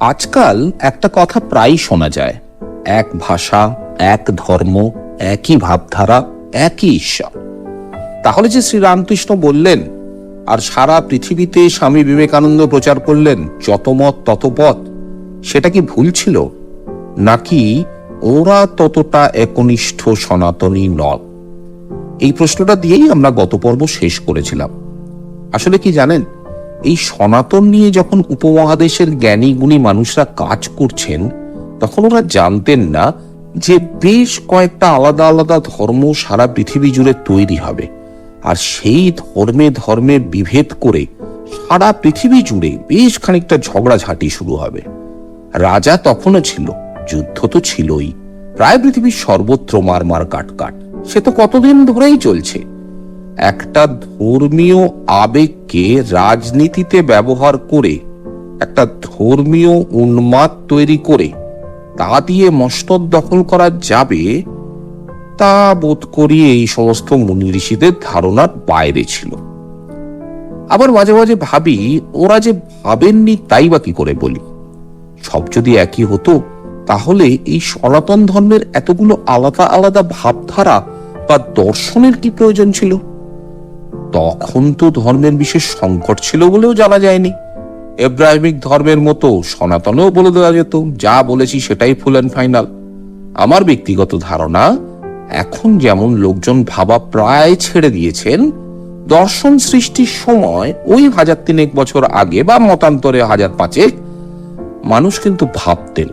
আজকাল একটা কথা প্রায়ই শোনা যায়। এক ভাষা, এক ধর্ম, একই ভাবধারা, একই ঈশ্বর। তাহলে যে শ্রীরামকৃষ্ণ বললেন, আর সারা পৃথিবীতে স্বামী বিবেকানন্দ প্রচার করলেন যত মত তত পথ সেটা কি ভুল ছিল? নাকি ওরা ততটা একনিষ্ঠ সনাতনী নন? এই প্রশ্নটা দিয়েই আমরা গত পর্ব শেষ করেছিলাম। আসলে কি জানেন এই সনাতন নিয়ে যখন উপমহাদেশের জ্ঞানী গুণী মানুষরা কাজ করছেন, তখন ওরা জানতেন না যে বেশ কয়েকটা আলাদা আলাদা ধর্ম সারা পৃথিবী জুড়ে তৈরি হবে। আর সেই ধর্মে ধর্মে বিভেদ করে সারা পৃথিবী জুড়ে বেশ খানিকটা ঝগড়াঝাটি শুরু হবে। রাজা তখনও ছিল, যুদ্ধ তো ছিলই। প্রায় পৃথিবীর সর্বত্র মার মার কাট কাট সে তো কতদিন ধরেই চলছে। একটা ধর্মীয় আবেগকে রাজনীতিতে ব্যবহার করে, একটা ধর্মীয় উন্মাদ তৈরি করে, তা দিয়ে মস্তদ দখল করা যাবে, তা বোধ করি এই সমস্ত মুনি ঋষিদের ধারণার বাইরে ছিল। আবার মাঝে মাঝে ভাবি, ওরা যে ভাবেননি তাই বা কি করে বলি? সব যদি একই হতো, তাহলে এই সনাতন ধর্মের এতগুলো আলাদা আলাদা ভাবধারা বা দর্শনের কি প্রয়োজন ছিল? তখন তো ধর্মের বিশেষ সংকট ছিল বলেও জানা যায়নি। এব্রাহিমিক ধর্মের মতো সনাতনেও বলে দেওয়া যেত, যা বলেছি সেটাই ফুল অ্যান্ড ফাইনাল। আমার ব্যক্তিগত ধারণা, এখন যেমন লোকজন ভাবা প্রায় ছেড়ে দিয়েছেন, দর্শন সৃষ্টির সময় ওই হাজার তিনেক বছর আগে বা মতান্তরে হাজার পাঁচেক মানুষ কিন্তু ভাবতেন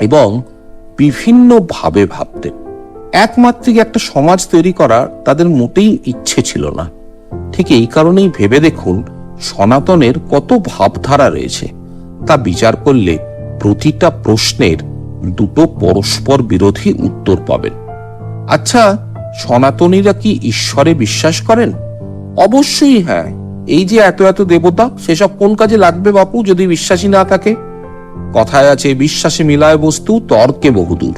এবং বিভিন্ন ভাবে ভাবতেন। একমাত্রিক একটা সমাজ তৈরি করার তাদের মোটেই ইচ্ছে ছিল না। ঠিক এই কারণেই ভেবে দেখুন, সনাতনের কত ভাবধারা রয়েছে। তা বিচার করলে প্রতিটা প্রশ্নের দুটো পরস্পর বিরোধী উত্তর পাবেন। আচ্ছা সনাতনীরা কি ঈশ্বরে বিশ্বাস করেন? অবশ্যই হ্যাঁ। এই যে এত এত দেবতা, সেসব কোন কাজে লাগবে বাপু যদি বিশ্বাসী না থাকে? কথায় আছে, বিশ্বাসে মিলায় বস্তু, তর্কে বহুদূর।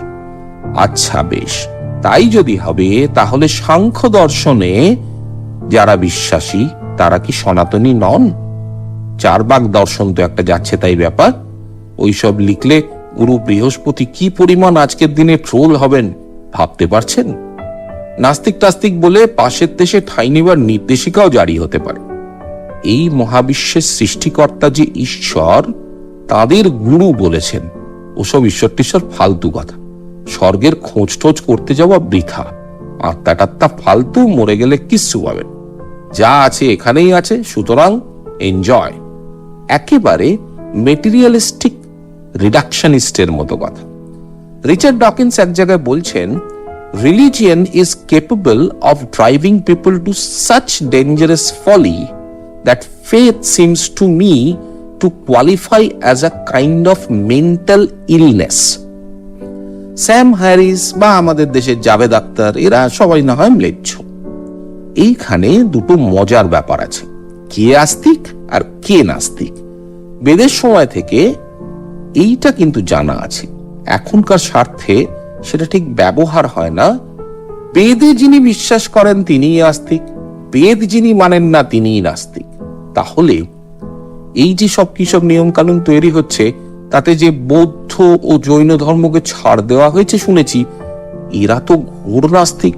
আচ্ছা বেশ। তাই যদি হবে, তাহলে সাংখ্য দর্শনে যারা বিশ্বাসী, তারা কি সনাতনী নন? চারবাক দর্শন তো একটা যাচ্ছে তাই ব্যাপার। ওইসব লিখলে গুরু বৃহস্পতি কি পরিমাণ আজকের দিনে ট্রোল হবেন, ভাবতে পারছেন? নাস্তিক টাস্তিক বলে পাশের দেশে ঠাই নেবার নির্দেশিকাও জারি হতে পারে। এই মহাবিশ্বের সৃষ্টিকর্তা যে ঈশ্বর, তাদের গুরু বলেছেন। ওসব ঈশ্বর টিশ্বর ফালতু কথা। স্বর্গের খোঁজ টোজ করতে যাওয়া বৃথা। আত্মা টাত্মা ফালতু মরে গেলে কিচ্ছু পাবেন যা আছে এখানেই আছে, সুতরাং এনজয় একেবারে মেটেরিয়ালিস্টিক রিডাকশনিস্টের মতো কথা। রিচার্ড ডকিন্স এক জায়গায় বলছেন religion is capable of driving people to such dangerous folly that faith seems to me to qualify as a kind of mental illness Sam Harris বা আমাদের দেশের জাভেদ আক্তার এরা সবাই না হয় ম্লেচ্ছ। এইখানে দুটো মজার ব্যাপার আছে। কে আস্তিক আর কে নাস্তিক। বেদের সময় থেকে এইটা কিন্তু জানা আছে। এখনকার স্বার্থে সেটা ঠিক ব্যবহার হয় না। বেদে যিনি বিশ্বাস করেন তিনিই আস্তিক, বেদ যিনি মানেন না তিনিই নাস্তিক। তাহলে এই যে সব কি সব নিয়ম তৈরি হচ্ছে তাতে যে বৌদ্ধ ও জৈন ধর্মকে ছাড় দেওয়া হয়েছে শুনেছি, এরা তো ঘোর নাস্তিক।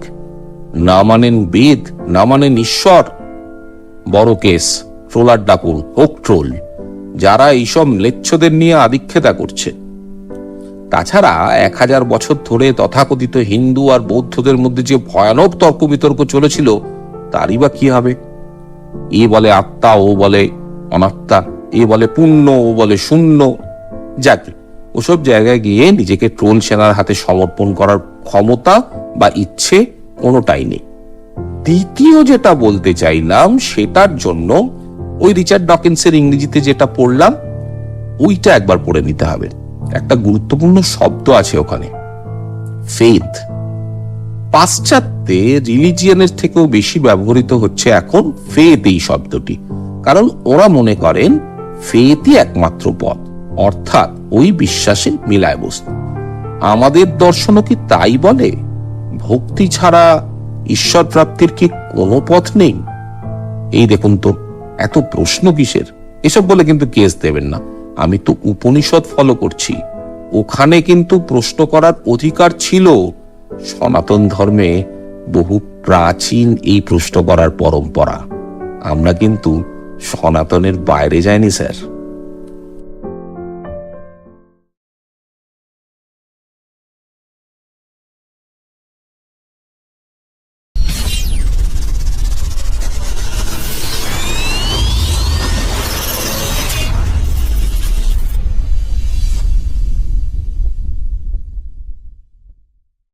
না মানেন বেদ, না মানেন ঈশ্বর। বড় কেস ট্রোলার ডাকুন হোক ট্রোল, যারা এইসব লেচ্ছদের নিয়ে আদিক্ষেতা করছে। তাছাড়া এক হাজার বছর ধরে তথাকথিত হিন্দু আর বৌদ্ধদের মধ্যে যে ভয়ানক তর্ক বিতর্ক চলেছিল, তারই বা কি হবে? এ বলে আত্মা, ও বলে অনাত্মা, এ বলে পুণ্য, ও বলে শূন্য। যাক, ওসব জায়গায় গিয়ে নিজেকে ট্রোল সেনার হাতে সমর্পণ করার ক্ষমতা বা ইচ্ছে কোনোটাই নেই। দ্বিতীয় যেটা বলতে চাইলাম, সেটার জন্য ওই রিচার্ড ডকিন্সের ইংরেজিতে যেটা পড়লাম, ওইটা একবার পড়ে নিতে হবে। একটা গুরুত্বপূর্ণ শব্দ আছে ওখানে। ফেথ। পাশ্চাত্যে রিলিজিয়ানের থেকেও বেশি ব্যবহৃত হচ্ছে এখন ফেথ এই শব্দটি। কারণ ওরা মনে করেন ফেথই একমাত্র পথ। অর্থাৎ ওই বিশ্বাসে মিলায় বস্তু। আমাদের দর্শনও কি তাই বলে? ভক্তি ছাড়া ঈশ্বর প্রাপ্তির কি কোনো পথ নেই? এই দেখুন তো, এত প্রশ্ন কিসের? এসব বলে কিন্তু কেস দেবেন না। আমি তো উপনিষদ ফলো করছি। ওখানে কিন্তু প্রশ্ন করার অধিকার ছিল। সনাতন ধর্মে বহু প্রাচীন এই প্রশ্ন করার পরম্পরা। আমরা কিন্তু সনাতনের বাইরে যাইনি, স্যার।